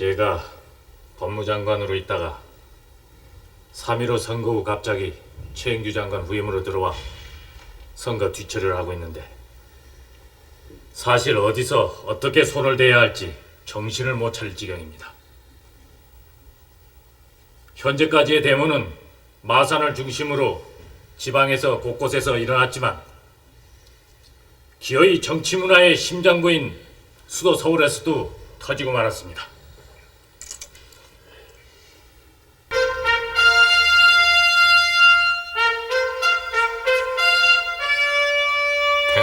제가 법무장관으로 있다가 3.15 선거 후 갑자기 최인규 장관 후임으로 들어와 선거 뒤처리를 하고 있는데 사실 어디서 어떻게 손을 대야 할지 정신을 못 차릴 지경입니다. 현재까지의 대문은 마산을 중심으로 지방에서 곳곳에서 일어났지만 기어이 정치 문화의 심장부인 수도 서울에서도 터지고 말았습니다.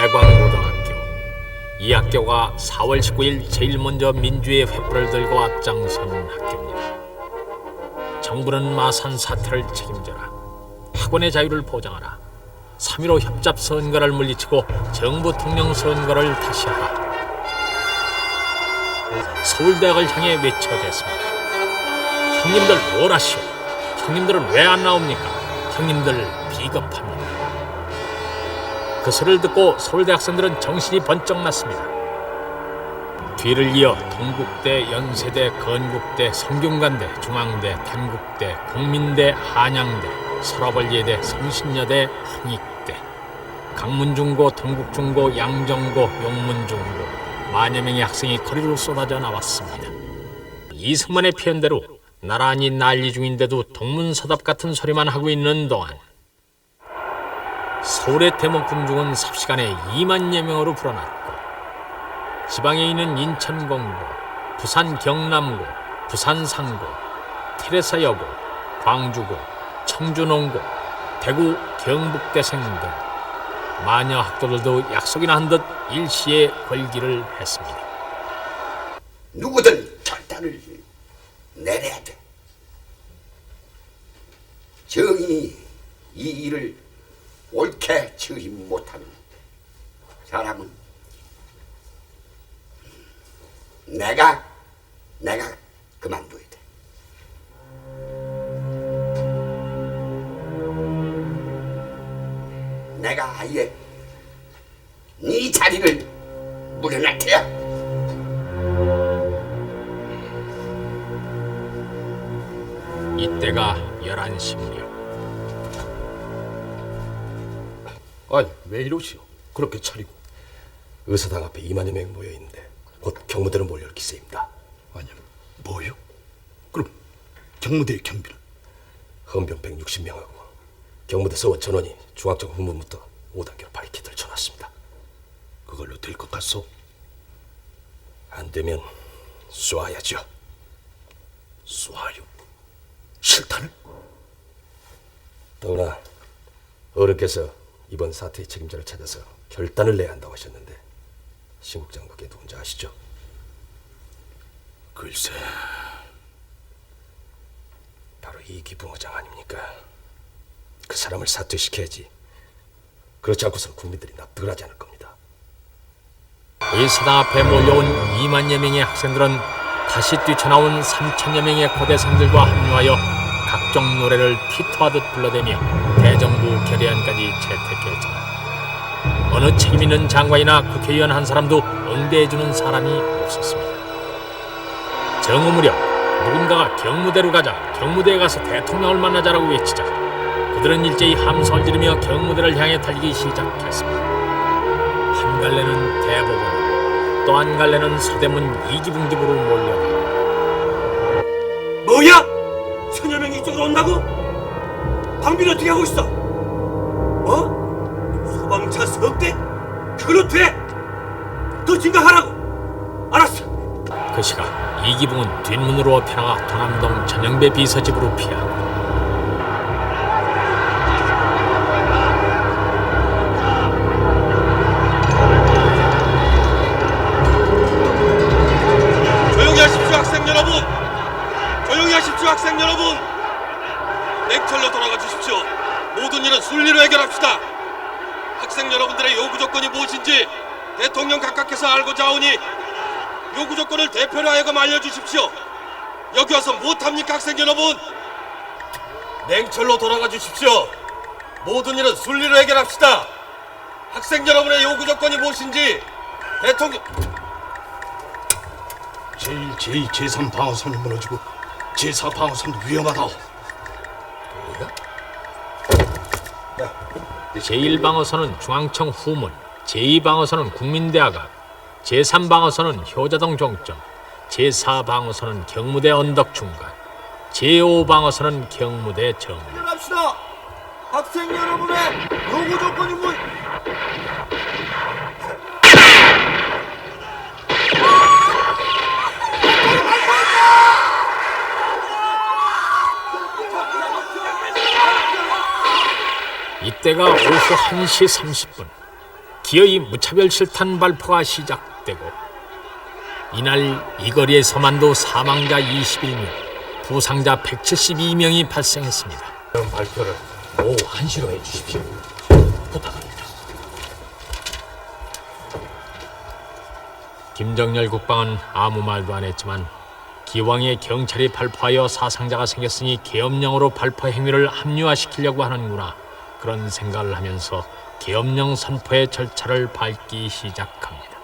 대광고등학교 이 학교가 4월 19일 제일 먼저 민주의 횃불을 들고 앞장선 학교입니다. 정부는 마산 사태를 책임져라. 학원의 자유를 보장하라. 3.15 협잡 선거를 물리치고 정부 통령 선거를 다시 하라. 서울대학을 향해 외쳐댔습니다. 형님들 뭘 하시오? 형님들은 왜 안 나옵니까? 형님들 비겁합니다. 그 소리를 듣고 서울대 학생들은 정신이 번쩍 났습니다. 뒤를 이어 동국대, 연세대, 건국대, 성균관대, 중앙대, 단국대, 국민대, 한양대, 서라벌예대, 성신여대, 홍익대, 강문중고, 동국중고, 양정고, 용문중고 만여 명의 학생이 거리로 쏟아져 나왔습니다. 이승만의 표현대로 나란히 난리 중인데도 동문서답 같은 소리만 하고 있는 동안 서울의 대목 군중은 삽시간에 2만여 명으로 불어났고 지방에 있는 인천공고, 부산 경남고, 부산 상고, 테레사 여고, 광주고, 청주농고, 대구 경북대생 등 마녀 학도들도 약속이나 한 듯 일시에 걸기를 했습니다. 누구든 결단을 내려야 돼. 정이 이 일을 옳게 처리 못하는 사람은 내가 내가 그만둬야 돼. 내가 아예 네 자리를 물어날 테야. 이때가 11시 무렵 왜 이러시오? 그렇게 차리고 의사당 앞에 2만여 명 모여 있는데 곧 경무대로 몰려올 기세입니다. 아니 뭐요? 그럼 경무대의 경비는 헌병 160명하고 경무대 서원 전원이 중앙청 후문부터 5단계로 바리케이드를 쳐놨습니다. 그걸로 될 것 같소? 안 되면 쏴야죠. 쏴요. 실탄을? 더구나 어른께서 이번 사태의 책임자를 찾아서 결단을 내야 한다고 하셨는데 신국장 그게 누군지 아시죠? 글쎄 바로 이 기붕 의장 아닙니까? 그 사람을 사퇴시켜야지. 그렇지 않고서는 국민들이 납득을 하지 않을 겁니다. 의사당 앞에 몰려온 2만여 명의 학생들은 다시 뛰쳐나온 3천여 명의 고대생들과 합류하여 각종 노래를 피토하듯 불러대며 결의안까지 채택했지만 어느 책임 있는 장관이나 국회의원 한 사람도 응대해주는 사람이 없었습니다. 정오 무렵 누군가가 경무대로 가자 경무대에 가서 대통령을 만나자라고 외치자 그들은 일제히 함성을 지르며 경무대를 향해 달리기 시작했습니다. 한 갈래는 대법원, 또 한 갈래는 서대문 이기붕 집으로 몰려가 뭐야? 천여 명이 이쪽으로 온다고? 방비는 어떻게 하고 있어? 어? 대? 그걸로 돼? 더 증가하라고! 알았어! 그 시각 이기붕은 뒷문으로 편나가 도남동 전영배 비서집으로 피하고 대통령 각각께서 알고자 하오니 요구 조건을 대표로 하여금 알려주십시오. 여기 와서 무엇합니까 학생 여러분? 냉철로 돌아가 주십시오. 모든 일은 순리로 해결합시다. 학생 여러분의 요구 조건이 무엇인지 대통령 제일 제2, 제3 방어선이 무너지고 제4 방어선도 위험하다오. 제1방어선은 중앙청 후문, 제2방어선은 국민대학 앞, 제3방어선은 효자동 종점, 제4방어선은 경무대 언덕 중간, 제5방어선은 경무대 정문. 합시다. 학생 여러분의 요구 조건이 뭐? 이때가 오후 1시 30분. 기어이 무차별 실탄 발포가 시작되고 이날 이 거리에서만도 사망자 21명, 부상자 172명이 발생했습니다. 그런 발표를 오후 1시로 해주십시오. 부탁합니다. 김정열 국방은 아무 말도 안 했지만 기왕에 경찰이 발포하여 사상자가 생겼으니 계엄령으로 발포 행위를 합리화시키려고 하는구나 그런 생각을 하면서 계엄령 선포의 절차를 밟기 시작합니다.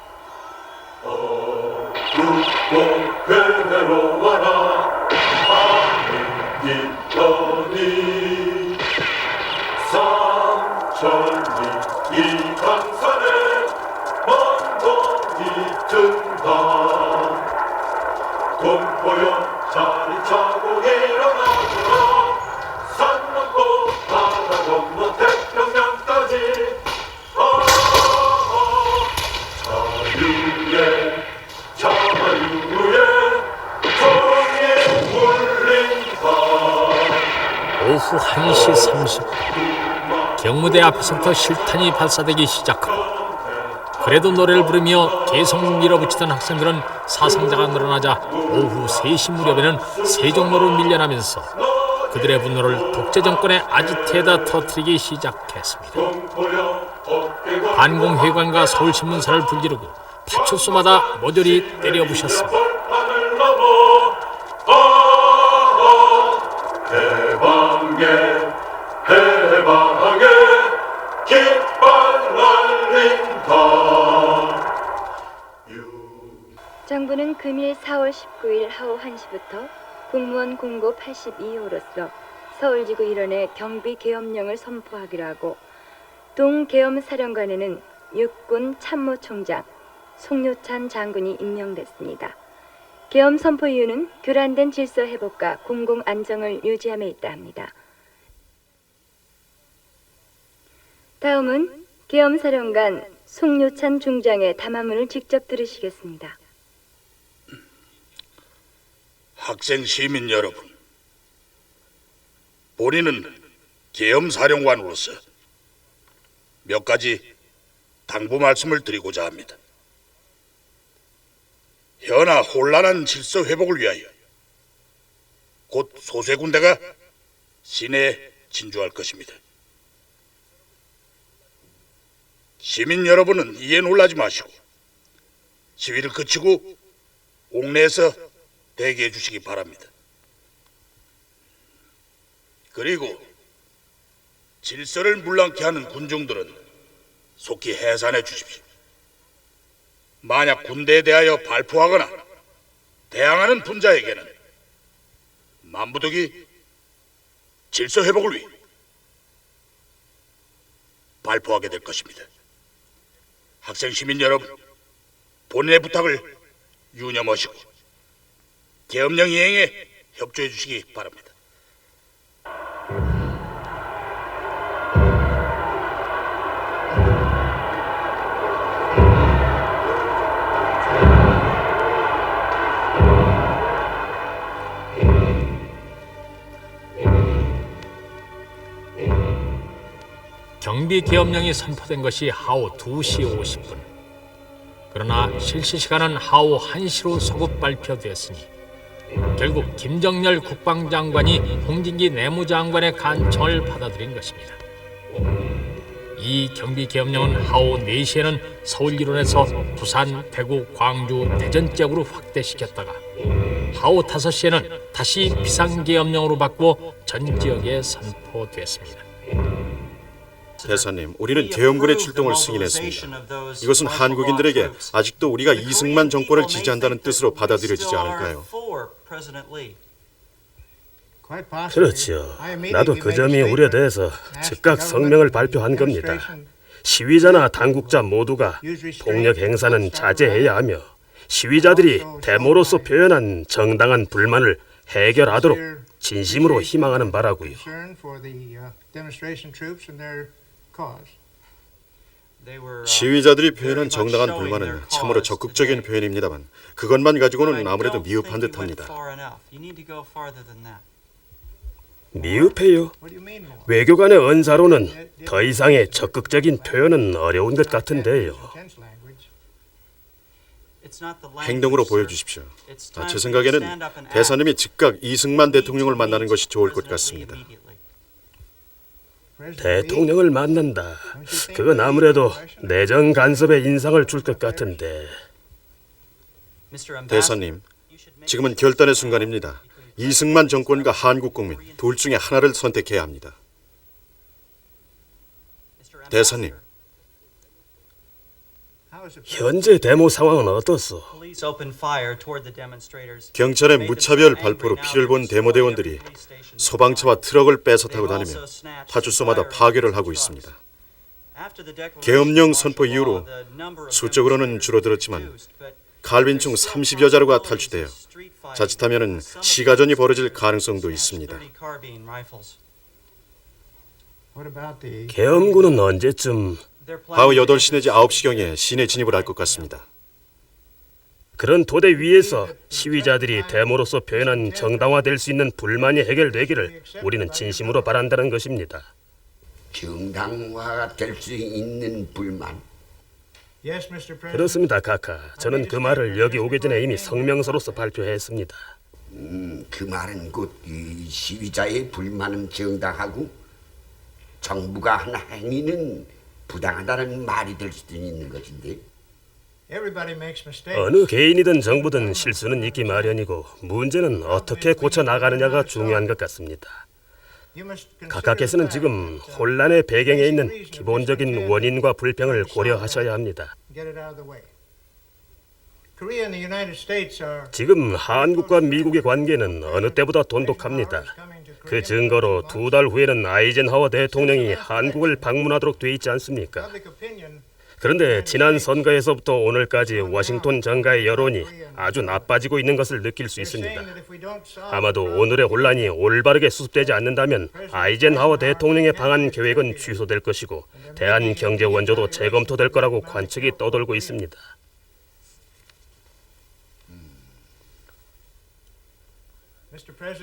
오후 1시 30분 경무대 앞에서부터 실탄이 발사되기 시작하고 그래도 노래를 부르며 계속 밀어붙이던 학생들은 사상자가 늘어나자 오후 3시 무렵에는 세종로로 밀려나면서 그들의 분노를 독재 정권의 아지트에다 터뜨리기 시작했습니다. 반공회관과 서울신문사를 불지르고 파출소마다 모조리 때려부셨습니다. 19일 하오 1시부터 공무원 공고 82호로서 서울지구 일원의 경비 계엄령을 선포하기로 하고 동계엄 사령관에는 육군 참모총장 송료찬 장군이 임명됐습니다. 계엄 선포 이유는 교란된 질서 회복과 공공 안정을 유지함에 있다 합니다. 다음은 계엄 사령관 송료찬 중장의 담화문을 직접 들으시겠습니다. 학생 시민 여러분, 본인은 계엄사령관으로서 몇 가지 당부 말씀을 드리고자 합니다. 현아 혼란한 질서 회복을 위하여 곧 소수 군대가 시내에 진주할 것입니다. 시민 여러분은 이에 놀라지 마시고 시위를 그치고 옥내에서 대기해 주시기 바랍니다. 그리고 질서를 물랑케 하는 군중들은 속히 해산해 주십시오. 만약 군대에 대하여 발포하거나 대항하는 분자에게는 만부덕이 질서 회복을 위해 발포하게 될 것입니다. 학생 시민 여러분, 본인의 부탁을 유념하시고 계엄령 이행에 협조해 주시기 바랍니다. 경비 계엄령이 선포된 것이 하오 2시 50분. 그러나 실시 시간은 하오 1시로 소급 발표됐으니 결국 김정열 국방장관이 홍진기 내무장관의 간청을 받아들인 것입니다. 이 경비 계엄령은 하오 4시에는 서울 일원에서 부산, 대구, 광주, 대전 지역으로 확대시켰다가 하오 5시에는 다시 비상 계엄령으로 바꾸어 전 지역에 선포됐습니다. 대사님, 우리는 계엄군의 출동을 승인했습니다. 이것은 한국인들에게 아직도 우리가 이승만 정권을 지지한다는 뜻으로 받아들여지지 않을까요? 그렇지요. 나도 그 점이 우려돼서 즉각 성명을 발표한 겁니다. 시위자나 당국자 모두가 폭력 행사는 자제해야 하며 시위자들이 데모로서 표현한 정당한 불만을 해결하도록 진심으로 희망하는 바라고요. 시위자들이 표현한 정당한 불만은 참으로 적극적인 표현입니다만 그것만 가지고는 아무래도 미흡한 듯합니다. 미흡해요. 외교관의 언사로는 더 이상의 적극적인 표현은 어려운 것 같은데요. 행동으로 보여주십시오. 아, 제 생각에는 대사님이 즉각 이승만 대통령을 만나는 것이 좋을 것 같습니다. 대통령을 만난다. 그건 아무래도 내정 간섭에 인상을 줄 것 같은데. 대사님, 지금은 결단의 순간입니다. 이승만 정권과 한국 국민 둘 중에 하나를 선택해야 합니다. 대사님, 현재 데모 상황은 어떻소? 경찰의 무차별 발포로 피를 본 데모대원들이 소방차와 트럭을 뺏어타고 다니며 파출소마다 파괴를 하고 있습니다. 계엄령 선포 이후로 수적으로는 줄어들었지만 칼빈총 30여 자루가 탈취되어 자칫하면 시가전이 벌어질 가능성도 있습니다. 계엄군은 언제쯤 바로 8시 내지 9시경에 시내 진입을 할 것 같습니다. 그런 도대 위에서 시위자들이 데모로서 표현한 정당화될 수 있는 불만이 해결되기를 우리는 진심으로 바란다는 것입니다. 정당화가 될 수 있는 불만. 그렇습니다, 카카. 저는 그 말을 여기 오기 전에 이미 성명서로서 발표했습니다. 음, 그 말은 곧 이 시위자의 불만은 정당하고 정부가 한 행위는 부당하다는 말이 될 수도 있는 것인데. 어느 개인이든 정부든 실수는 있기 마련이고 문제는 어떻게 고쳐 나가느냐가 중요한 것 같습니다. 각하께서는 지금 혼란의 배경에 있는 기본적인 원인과 불평을 고려하셔야 합니다. 지금 한국과 미국의 관계는 어느 때보다 돈독합니다. 그 증거로 두 달 후에는 아이젠하워 대통령이 한국을 방문하도록 돼 있지 않습니까? 그런데 지난 선거에서부터 오늘까지 워싱턴 정가의 여론이 아주 나빠지고 있는 것을 느낄 수 있습니다. 아마도 오늘의 혼란이 올바르게 수습되지 않는다면 아이젠하워 대통령의 방한 계획은 취소될 것이고 대한 경제 원조도 재검토될 거라고 관측이 떠돌고 있습니다.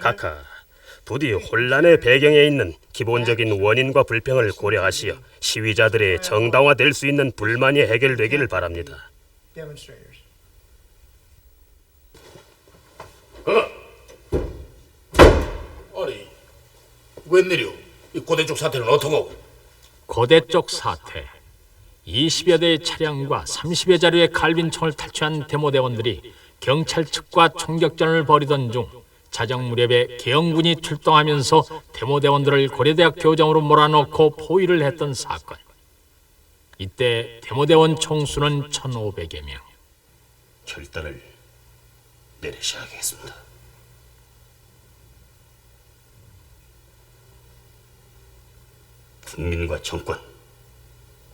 카카, 부디 혼란의 배경에 있는 기본적인 원인과 불평을 고려하시어 시위자들의 정당화될 수 있는 불만이 해결되기를 바랍니다. 아니, 웬일이오? 이 고대 쪽 사태는 어떡하고? 고대 쪽 사태. 20여 대의 차량과 30여 자루의 칼빈총을 탈취한 데모대원들이 경찰 측과 총격전을 벌이던 중 자정 무렵에 계엄군이 출동하면서 데모대원들을 고려대학 교정으로 몰아넣고 포위를 했던 사건. 이때 데모대원 총수는 1,500여 명. 결단을 내리셔야 겠습니다. 국민과 정권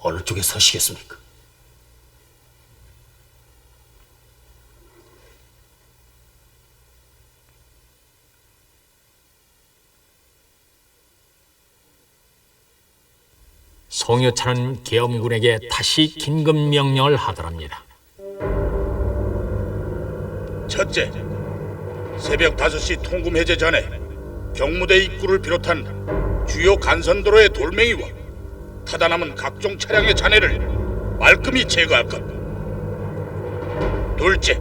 어느 쪽에 서시겠습니까? 송여찬은 계엄군에게 다시 긴급 명령을 하더랍니다. 첫째, 새벽 5시 통금 해제 전에 경무대 입구를 비롯한 주요 간선도로의 돌멩이와 타다 남은 각종 차량의 잔해를 말끔히 제거할 것. 둘째,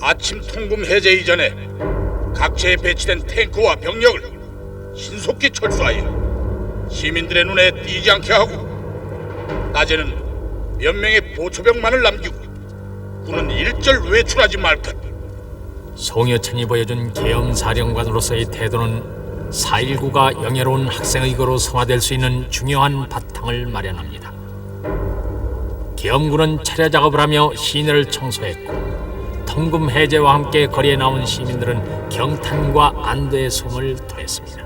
아침 통금 해제 이전에 각처에 배치된 탱크와 병력을 신속히 철수하여 시민들의 눈에 띄지 않게 하고 낮에는 몇 명의 보초병만을 남기고 군은 일절 외출하지 말 것. 송여찬이 보여준 계엄 사령관으로서의 태도는 4.19가 영예로운 학생의 거로 성화될 수 있는 중요한 바탕을 마련합니다. 계엄군은 차려 작업을 하며 시내를 청소했고 통금 해제와 함께 거리에 나온 시민들은 경탄과 안도의 숨을 토했습니다.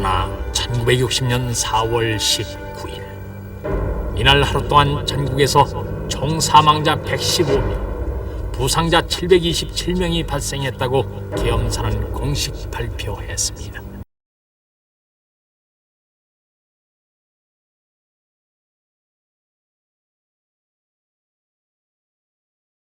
그러나 1960년 4월 19일 이날 하루 동안 전국에서 총 사망자 115명, 부상자 727명이 발생했다고 계엄사는 공식 발표했습니다.